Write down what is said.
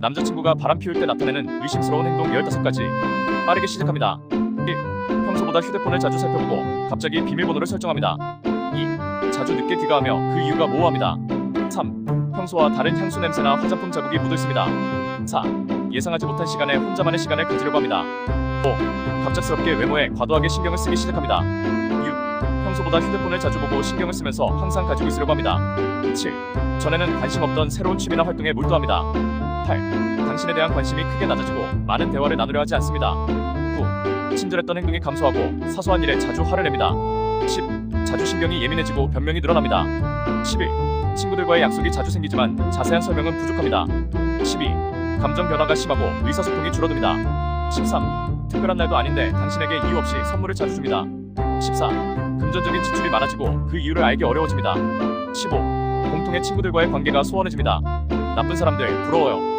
남자친구가 바람 피울 때 나타내는 의심스러운 행동 15가지 빠르게 시작합니다 1. 평소보다 휴대폰을 자주 살펴보고 갑자기 비밀번호를 설정합니다 2. 자주 늦게 귀가하며 그 이유가 모호합니다 3. 평소와 다른 향수 냄새나 화장품 자국이 묻어있습니다 4. 예상하지 못한 시간에 혼자만의 시간을 가지려고 합니다 5. 갑작스럽게 외모에 과도하게 신경을 쓰기 시작합니다 6. 평소보다 휴대폰을 자주 보고 신경을 쓰면서 항상 가지고 있으려고 합니다 7. 전에는 관심 없던 새로운 취미나 활동에 몰두합니다 8. 당신에 대한 관심이 크게 낮아지고 많은 대화를 나누려 하지 않습니다 9. 친절했던 행동이 감소하고 사소한 일에 자주 화를 냅니다 10. 자주 신경이 예민해지고 변명이 늘어납니다 11. 친구들과의 약속이 자주 생기지만 자세한 설명은 부족합니다 12. 감정 변화가 심하고 의사소통이 줄어듭니다 13. 특별한 날도 아닌데 당신에게 이유 없이 선물을 자주 줍니다 14. 금전적인 지출이 많아지고 그 이유를 알기 어려워집니다 15. 공통의 친구들과의 관계가 소원해집니다 나쁜 사람들 부러워요